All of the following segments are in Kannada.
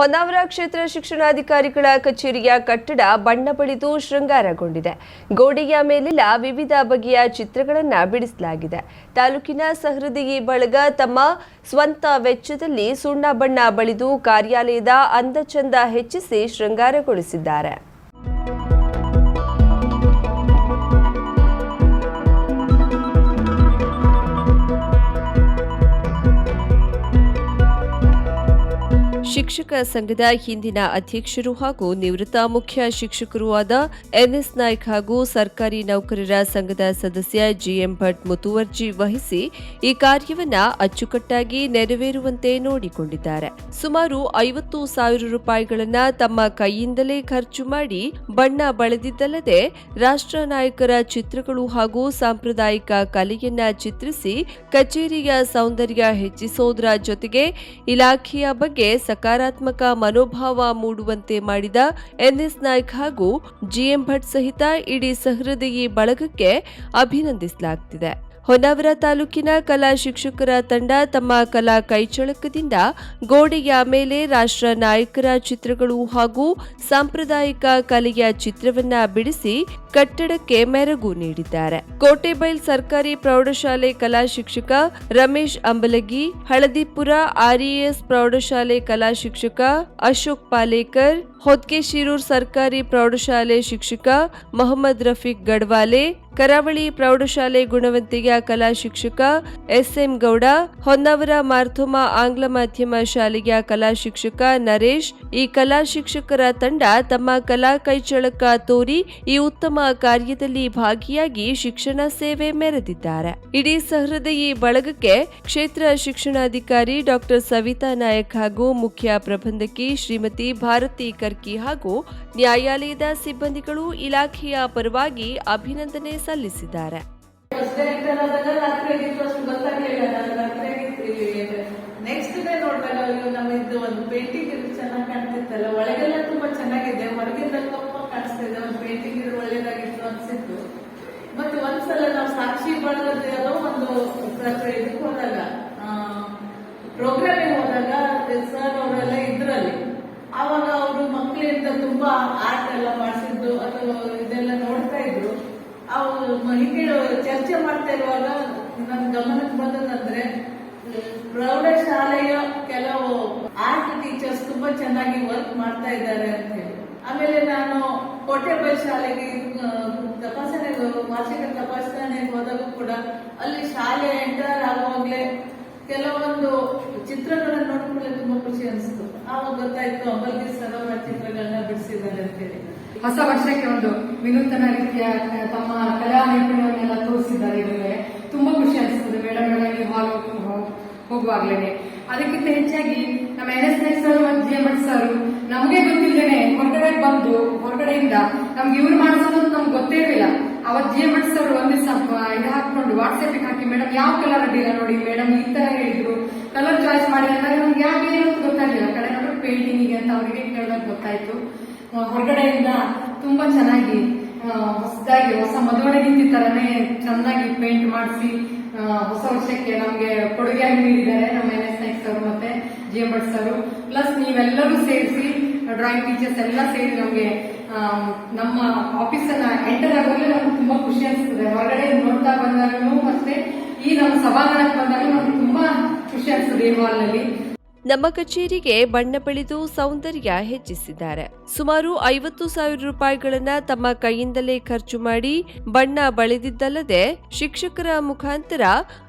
ಹೊನ್ನಾವರ ಕ್ಷೇತ್ರ ಶಿಕ್ಷಣಾಧಿಕಾರಿಗಳ ಕಚೇರಿಯ ಕಟ್ಟಡ ಬಣ್ಣ ಬಳಿದು ಶೃಂಗಾರಗೊಂಡಿದೆ. ಗೋಡೆಯ ಮೇಲೆಲ್ಲ ವಿವಿಧ ಬಗೆಯ ಚಿತ್ರಗಳನ್ನು ಬಿಡಿಸಲಾಗಿದೆ. ತಾಲೂಕಿನ ಸಹೃದಯಿ ಬಳಗ ತಮ್ಮ ಸ್ವಂತ ವೆಚ್ಚದಲ್ಲಿ ಸುಣ್ಣ ಬಣ್ಣ ಬಳಿದು ಕಾರ್ಯಾಲಯದ ಅಂದಚಂದ ಹೆಚ್ಚಿಸಿ ಶೃಂಗಾರಗೊಳಿಸಿದ್ದಾರೆ. ಶಿಕ್ಷಕ ಸಂಘದ ಹಿಂದಿನ ಅಧ್ಯಕ್ಷರು ಹಾಗೂ ನಿವೃತ್ತ ಮುಖ್ಯ ಶಿಕ್ಷಕರೂ ಆದ ಎನ್ಎಸ್ ನಾಯ್ಕ್ ಹಾಗೂ ಸರ್ಕಾರಿ ನೌಕರರ ಸಂಘದ ಸದಸ್ಯ ಜಿಎಂ ಭಟ್ ಮುತುವರ್ಜಿ ವಹಿಸಿ ಈ ಕಾರ್ಯವನ್ನ ಅಚ್ಚುಕಟ್ಟಾಗಿ ನೆರವೇರುವಂತೆ ನೋಡಿಕೊಂಡಿದ್ದಾರೆ. ಸುಮಾರು ಐವತ್ತು ಸಾವಿರ ರೂಪಾಯಿಗಳನ್ನ ತಮ್ಮ ಕೈಯಿಂದಲೇ ಖರ್ಚು ಮಾಡಿ ಬಣ್ಣ ಬಳೆದಿದ್ದಲ್ಲದೆ ರಾಷ್ಟ್ರ ನಾಯಕರ ಚಿತ್ರಗಳು ಹಾಗೂ ಸಾಂಪ್ರದಾಯಿಕ ಕಲೆಯನ್ನ ಚಿತ್ರಿಸಿ ಕಚೇರಿಯ ಸೌಂದರ್ಯ ಹೆಚ್ಚಿಸೋದರ ಜೊತೆಗೆ ಇಲಾಖೆಯ ಬಗ್ಗೆ ಸಕಾರಾತ್ಮಕ ಮನೋಭಾವ ಮೂಡುವಂತೆ ಮಾಡಿದ ಎನ್ಎಸ್ ನಾಯ್ಕ್ ಹಾಗೂ ಜಿಎಂ ಭಟ್ ಸಹಿತ ಇಡೀ ಸಹೃದಯಿ ಬಳಗಕ್ಕೆ ಅಭಿನಂದಿಸಲಾಗುತ್ತಿದೆ ಹೊನ್ನಾವರ ತಾಲೂಕಿನ ಕಲಾ ಶಿಕ್ಷಕರ ತಂಡ ತಮ್ಮ ಕಲಾ ಕೈಚಳಕದಿಂದ ಗೋಡೆಯ ಮೇಲೆ ರಾಷ್ಟ್ರ ನಾಯಕರ ಚಿತ್ರಗಳು ಹಾಗೂ ಸಾಂಪ್ರದಾಯಿಕ ಕಲೆಯ ಚಿತ್ರವನ್ನ ಬಿಡಿಸಿ ಕಟ್ಟಡಕ್ಕೆ ಮೆರಗು ನೀಡಿದ್ದಾರೆ. ಕೋಟೆಬೈಲ್ ಸರ್ಕಾರಿ ಪ್ರೌಢಶಾಲೆ ಕಲಾ ಶಿಕ್ಷಕ ರಮೇಶ್ ಅಂಬಲಗಿ, ಹಳದಿಪುರ ಆರ್ಇಎಸ್ ಪ್ರೌಢಶಾಲೆ ಕಲಾ ಶಿಕ್ಷಕ ಅಶೋಕ್ ಪಾಲೇಕರ್ ಹೊದ್ಕೆ ಶಿರೂರ್ ಸರ್ಕಾರಿ ಪ್ರೌಢಶಾಲೆ ಶಿಕ್ಷಕ ಮೊಹಮ್ಮದ್ ರಫೀಕ್ ಗಡ್ವಾಲೆ, ಕರಾವಳಿ ಪ್ರೌಢಶಾಲೆ ಗುಣವಂತಿಗೆ ಕಲಾ ಶಿಕ್ಷಕ ಎಸ್ಎಂ ಗೌಡ, ಹೊನ್ನಾವರ ಮಾರ್ಥೋಮ ಆಂಗ್ಲ ಮಾಧ್ಯಮ ಶಾಲೆಯ ಕಲಾ ಶಿಕ್ಷಕ ನರೇಶ್, ಈ ಕಲಾ ಶಿಕ್ಷಕರ ತಂಡ ತಮ್ಮ ಕಲಾ ಕೈಚಳಕ ತೋರಿ ಈ ಉತ್ತಮ ಕಾರ್ಯದಲ್ಲಿ ಭಾಗಿಯಾಗಿ ಶಿಕ್ಷಣ ಸೇವೆ ಮೆರೆದಿದ್ದಾರೆ. ಇಡೀ ಸಹೃದಯಿ ಬಳಗಕ್ಕೆ ಕ್ಷೇತ್ರ ಶಿಕ್ಷಣಾಧಿಕಾರಿ ಡಾಕ್ಟರ್ ಸವಿತಾ ನಾಯಕ್ ಹಾಗೂ ಮುಖ್ಯ ಪ್ರಬಂಧಕಿ ಶ್ರೀಮತಿ ಭಾರತಿ ಕರ್ಕಿ ಹಾಗೂ ನ್ಯಾಯಾಲಯದ ಸಿಬ್ಬಂದಿಗಳು ಇಲಾಖೆಯ ಪರವಾಗಿ ಅಭಿನಂದನೆ ಸಲ್ಲಿಸಿದ್ದಾರೆ. ತುಂಬಾ ಆರ್ಟ್ ಎಲ್ಲ ಮಾಡಿಸಿದ್ದು ಅಥವಾ ಇದೆಲ್ಲ ನೋಡ್ತಾ ಇದ್ರು. ಅವ್ರು ಹಿಂಗೆ ಚರ್ಚೆ ಮಾಡ್ತಾ ಇರುವಾಗ ನನ್ನ ಗಮನಕ್ಕೆ ಬಂದದಂದ್ರೆ ಪ್ರೌಢಶಾಲೆಯ ಕೆಲವು ಆರ್ಟ್ ಟೀಚರ್ಸ್ ತುಂಬಾ ಚೆನ್ನಾಗಿ ವರ್ಕ್ ಮಾಡ್ತಾ ಇದ್ದಾರೆ ಅಂತ ಹೇಳಿ. ಆಮೇಲೆ ನಾನು ಕೋಟೆಬೈ ಶಾಲೆಗೆ ತಪಾಸಣೆ ವಾರ್ಷಿಕ ತಪಾಸಣೆಗೆ ಹೋದಾಗ ಕೂಡ ಅಲ್ಲಿ ಶಾಲೆ ಎಂಟರ್ ಆಗುವಾಗ್ಲೇ ಕೆಲವೊಂದು ಚಿತ್ರಗಳನ್ನ ನೋಡ್ಕೊಳ್ಳೆ ತುಂಬಾ ಖುಷಿ ಅನಿಸ್ತು. ಆವಾಗ ಗೊತ್ತಾಯ್ತು ಅಂಬಲ್ಗಿ ಹೇಳಿ ಹೊಸ ವರ್ಷಕ್ಕೆ ಒಂದು ವಿನೂತನ ರೀತಿಯ ತಮ್ಮ ಕಲಾ ನೈಪುಣ್ಯವನ್ನೆಲ್ಲ ತೋರಿಸಿದ್ದಾರೆ ಇದರಲ್ಲಿ ತುಂಬಾ ಖುಷಿ ಅನಿಸ್ತದೆ. ಮೇಡಮ್ ಮೇಡಮ್ ಹಾಲ್ ಹೋಗುವಾಗ್ಲೇನೆ. ಅದಕ್ಕಿಂತ ಹೆಚ್ಚಾಗಿ ನಮ್ಮ ಎನ್ ಎಸ್ ಎಸ್ ಸರ್ ಮತ್ತು ಜಿ ಎಂ ಎಸ್ ಸರ್, ನಮಗೆ ಗೊತ್ತಿಲ್ಲದೇನೆ ಹೊರಗಡೆ ಬಂದು, ಹೊರಗಡೆಯಿಂದ ನಮ್ಗೆ ಇವ್ರು ಮಾಡಿಸೋದು ನಮ್ಗೆ ಗೊತ್ತೇ ಇರಲಿಲ್ಲ. ಅವತ್ ಜಿ ಎಂ ಎಸ್ ಸರ್ ಒಮ್ಮೆ ದಿವಸ ಇದು ಹಾಕೊಂಡು ವಾಟ್ಸ್ಆಪ್ ಹಾಕಿ, ಮೇಡಮ್, ಯಾವ ಕಲರ್ ಅಡ್ಡಿಲ್ಲ ನೋಡಿ, ಮೇಡಮ್ ಈ ತರ ಹೇಳಿದ್ರು. ಕಲರ್ ಚಾಯ್ಸ್ ಮಾಡಿ ಅಂದಾಗ ನಮ್ಗೆ ಯಾಕೆ ಅಂತ ಗೊತ್ತಾಗ್ಲಿಲ್ಲ. ಕಡೆ ನೋಡಿ ಪೇಂಟಿಂಗ್ ಅಂತ ಅವರಿಗೆ ಕೇಳೋದಕ್ಕೆ ಗೊತ್ತಾಯ್ತು. ಹೊರಗಡೆಯಿಂದ ತುಂಬಾ ಚೆನ್ನಾಗಿ ಹೊಸದಾಗಿ, ಹೊಸ ಮದುವೆ ನಿಂತಿ ತರನೇ ಚೆನ್ನಾಗಿ ಪೇಂಟ್ ಮಾಡಿಸಿ ಹೊಸ ವರ್ಷಕ್ಕೆ ನಮ್ಗೆ ಕೊಡುಗೆಯಾಗಿ ನೀಡಿದ್ದಾರೆ ನಮ್ಮ ಎನ್ ಎಸ್ ನಾಯ್ಕ್ ಸರ್ ಮತ್ತೆ G M Bhat sir. Plus ನೀವೆಲ್ಲರೂ ಸೇರಿಸಿ ಡ್ರಾಯಿಂಗ್ ಟೀಚರ್ಸ್ ಎಲ್ಲ ಸೇರಿ ನಮ್ಗೆ ನಮ್ಮ ಆಫೀಸ್ ಅನ್ನ ಎಂಟರ್ ಆಗೋದ್ರೆ ನಮ್ಗೆ ತುಂಬಾ ಖುಷಿ ಅನಿಸ್ತದೆ ಹೊರಗಡೆ ನೋಡ್ತಾ ಬಂದಾಗಲೂ ಮತ್ತೆ ಈ ನಮ್ಮ ಸಭಾಂಗಣಕ್ಕೆ ಬಂದಾಗ ನಮ್ಗೆ ತುಂಬಾ ಖುಷಿ ಅನಿಸ್ತದೆ ಈ ಹಾಲ್ನಲ್ಲಿ ನಮ್ಮ ಕಚೇರಿಗೆ ಬಣ್ಣ ಬಳಿದು ಸೌಂದರ್ಯ ಹೆಚ್ಚಿಸಿದ್ದಾರೆ. ಸುಮಾರು ಐವತ್ತು ಸಾವಿರ ರೂಪಾಯಿಗಳನ್ನ ತಮ್ಮ ಕೈಯಿಂದಲೇ ಖರ್ಚು ಮಾಡಿ ಬಣ್ಣ ಬಳಿದಿದ್ದಲ್ಲದೆ ಶಿಕ್ಷಕರ ಮುಖಾಂತರ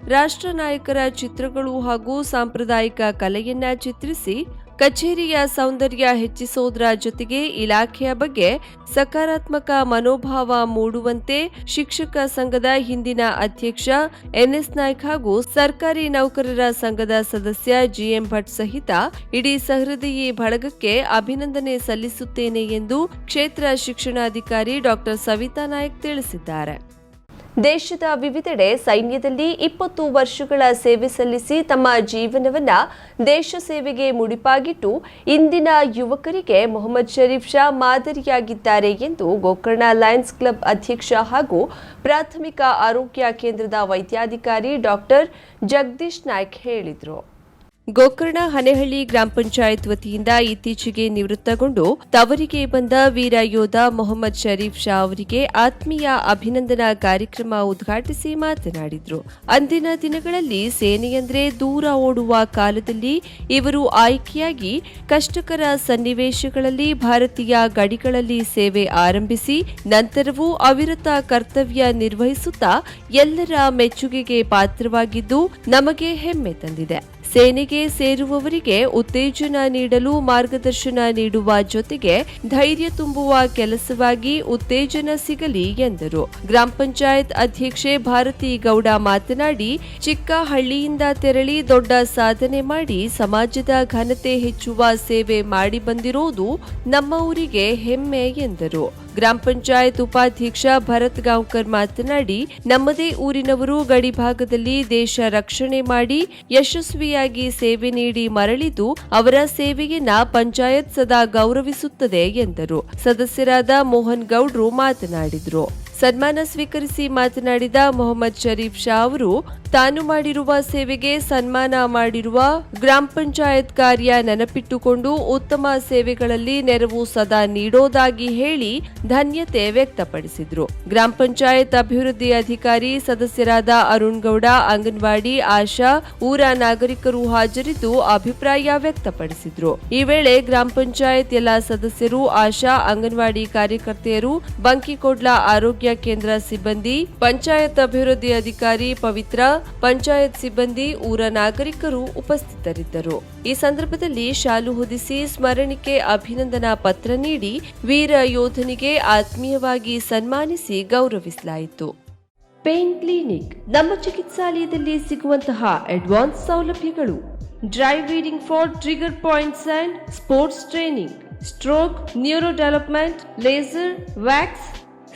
ರಾಷ್ಟ್ರ ನಾಯಕರ ಚಿತ್ರಗಳು ಹಾಗೂ ಸಾಂಪ್ರದಾಯಿಕ ಕಲೆಯನ್ನ ಚಿತ್ರಿಸಿ ಕಚೇರಿಯ ಸೌಂದರ್ಯ ಹೆಚ್ಚಿಸೋದರ ಜೊತೆಗೆ ಇಲಾಖೆಯ ಬಗ್ಗೆ ಸಕಾರಾತ್ಮಕ ಮನೋಭಾವ ಮೂಡುವಂತೆ ಶಿಕ್ಷಕ ಸಂಘದ ಹಿಂದಿನ ಅಧ್ಯಕ್ಷ ಎನ್ಎಸ್ ನಾಯ್ಕ್ ಹಾಗೂ ಸರ್ಕಾರಿ ನೌಕರರ ಸಂಘದ ಸದಸ್ಯ ಜಿಎಂ ಭಟ್ ಸಹಿತ ಇಡೀ ಸಹೃದಯಿ ಬಳಗಕ್ಕೆ ಅಭಿನಂದನೆ ಸಲ್ಲಿಸುತ್ತೇನೆ ಎಂದು ಕ್ಷೇತ್ರ ಶಿಕ್ಷಣಾಧಿಕಾರಿ ಡಾಕ್ಟರ್ ಸವಿತಾ ನಾಯ್ಕ್ ತಿಳಿಸಿದ್ದಾರೆ. ದೇಶದ ವಿವಿಧೆಡೆ ಸೈನ್ಯದಲ್ಲಿ ಇಪ್ಪತ್ತು ವರ್ಷಗಳ ಸೇವೆ ಸಲ್ಲಿಸಿ ತಮ್ಮ ಜೀವನವನ್ನ ದೇಶ ಸೇವೆಗೆ ಮುಡಿಪಾಗಿಟ್ಟು ಇಂದಿನ ಯುವಕರಿಗೆ ಮೊಹಮ್ಮದ್ ಷರೀಫ್ ಶಾ ಮಾದರಿಯಾಗಿದ್ದಾರೆ ಎಂದು ಗೋಕರ್ಣ ಲಯನ್ಸ್ ಕ್ಲಬ್ ಅಧ್ಯಕ್ಷ ಹಾಗೂ ಪ್ರಾಥಮಿಕ ಆರೋಗ್ಯ ಕೇಂದ್ರದ ವೈದ್ಯಾಧಿಕಾರಿ ಡಾಕ್ಟರ್ ಜಗದೀಶ್ ನಾಯ್ಕ್ ಹೇಳಿದರು. ಗೋಕರ್ಣ ಹನೇಹಳ್ಳಿ ಗ್ರಾಮ ಪಂಚಾಯತ್ ವತಿಯಿಂದ ಇತ್ತೀಚೆಗೆ ನಿವೃತ್ತಗೊಂಡು ತವರಿಗೆ ಬಂದ ವೀರ ಯೋಧ ಮೊಹಮ್ಮದ್ ಶರೀಫ್ ಶಾ ಅವರಿಗೆ ಆತ್ಮೀಯ ಅಭಿನಂದನಾ ಕಾರ್ಯಕ್ರಮ ಉದ್ಘಾಟಿಸಿ ಮಾತನಾಡಿದರು. ಅಂದಿನ ದಿನಗಳಲ್ಲಿ ಸೇನೆಯಂದ್ರೆ ದೂರ ಓಡುವ ಕಾಲದಲ್ಲಿ ಇವರು ಆಯ್ಕೆಯಾಗಿ ಕಷ್ಟಕರ ಸನ್ನಿವೇಶಗಳಲ್ಲಿ ಭಾರತೀಯ ಗಡಿಗಳಲ್ಲಿ ಸೇವೆ ಆರಂಭಿಸಿ, ನಂತರವೂ ಅವಿರತ ಕರ್ತವ್ಯ ನಿರ್ವಹಿಸುತ್ತಾ ಎಲ್ಲರ ಮೆಚ್ಚುಗೆಗೆ ಪಾತ್ರವಾಗಿದ್ದು ನಮಗೆ ಹೆಮ್ಮೆ ತಂದಿದೆ. ಸೇನೆಗೆ ಸೇರುವವರಿಗೆ ಉತ್ತೇಜನ ನೀಡಲು ಮಾರ್ಗದರ್ಶನ ನೀಡುವ ಜೊತೆಗೆ ಧೈರ್ಯ ತುಂಬುವ ಕೆಲಸವಾಗಿ ಉತ್ತೇಜನ ಸಿಗಲಿ ಎಂದರು. ಗ್ರಾಮ ಪಂಚಾಯತ್ ಅಧ್ಯಕ್ಷೆ ಭಾರತಿ ಗೌಡ ಮಾತನಾಡಿ ಚಿಕ್ಕ ಹಳ್ಳಿಯಿಂದ ತೆರಳಿ ದೊಡ್ಡ ಸಾಧನೆ ಮಾಡಿ ಸಮಾಜದ ಘನತೆ ಹೆಚ್ಚುವ ಸೇವೆ ಮಾಡಿ ಬಂದಿರುವುದು ನಮ್ಮ ಊರಿಗೆ ಹೆಮ್ಮೆ ಎಂದರು. ಗ್ರಾಮ ಪಂಚಾಯತ್ ಉಪಾಧ್ಯಕ್ಷ ಭರತ್ ಗಾಂವ್ಕರ್ ಮಾತನಾಡಿ, ನಮ್ಮದೇ ಊರಿನವರು ಗಡಿ ಭಾಗದಲ್ಲಿ ದೇಶ ರಕ್ಷಣೆ ಮಾಡಿ, ಯಶಸ್ವಿಯಾಗಿ ಸೇವೆ ನೀಡಿ ಮರಳಿದ್ದು, ಅವರ ಸೇವೆಯನ್ನ ಪಂಚಾಯತ್ ಸದಾ ಗೌರವಿಸುತ್ತದೆ ಎಂದರು. ಸದಸ್ಯರಾದ ಮೋಹನ್ ಗೌಡ್ರು ಮಾತನಾಡಿದರು. ಸನ್ಮಾನ ಸ್ವೀಕರಿಸಿ ಮಾತನಾಡಿದ ಮೊಹಮ್ಮದ್ ಶರೀಫ್ ಶಾ ಅವರು, ತಾನು ಮಾಡಿರುವ ಸೇವೆಗೆ ಸನ್ಮಾನ ಮಾಡಿರುವ ಗ್ರಾಮ ಪಂಚಾಯತ್ ಕಾರ್ಯ ನೆನಪಿಟ್ಟುಕೊಂಡು ಉತ್ತಮ ಸೇವೆಗಳಲ್ಲಿ ನೆರವು ಸದಾ ನೀಡೋದಾಗಿ ಹೇಳಿ ಧನ್ಯತೆ ವ್ಯಕ್ತಪಡಿಸಿದರು. ಗ್ರಾಮ ಪಂಚಾಯತ್ ಅಭಿವೃದ್ಧಿ ಅಧಿಕಾರಿ ಸದಸ್ಯರಾದ ಅರುಣ್ ಗೌಡ, ಅಂಗನವಾಡಿ ಆಶಾ, ಊರ ನಾಗರಿಕರು ಹಾಜರಿದ್ದು ಅಭಿಪ್ರಾಯ ವ್ಯಕ್ತಪಡಿಸಿದರು. ಈ ವೇಳೆ ಗ್ರಾಮ ಪಂಚಾಯತ್ ಎಲ್ಲಾ ಸದಸ್ಯರು, ಆಶಾ, ಅಂಗನವಾಡಿ ಕಾರ್ಯಕರ್ತೆಯರು, ಬಂಕಿಕೋಡ್ಲ ಆರೋಗ್ಯ ಕೇಂದ್ರ ಸಿಬ್ಬಂದಿ, ಪಂಚಾಯತ್ ಅಭಿವೃದ್ಧಿ ಅಧಿಕಾರಿ ಪವಿತ್ರ, ಪಂಚಾಯತ್ ಸಿಬ್ಬಂದಿ, ಊರ ನಾಗರಿಕರು ಉಪಸ್ಥಿತರಿದ್ದರು. ಈ ಸಂದರ್ಭದಲ್ಲಿ ಶಾಲು ಹೊದಿಸಿ ಸ್ಮರಣಿಕೆ ಅಭಿನಂದನಾ ಪತ್ರ ನೀಡಿ ವೀರ ಯೋಧನಿಗೆ ಆತ್ಮೀಯವಾಗಿ ಸನ್ಮಾನಿಸಿ ಗೌರವಿಸಲಾಯಿತು. ಪೇನ್ ಕ್ಲಿನಿಕ್, ನಮ್ಮ ಚಿಕಿತ್ಸಾಲಯದಲ್ಲಿ ಸಿಗುವಂತಹ ಅಡ್ವಾನ್ಸ್ ಸೌಲಭ್ಯಗಳು. Dry needling for trigger points and sports training. Stroke, neuro development, laser, wax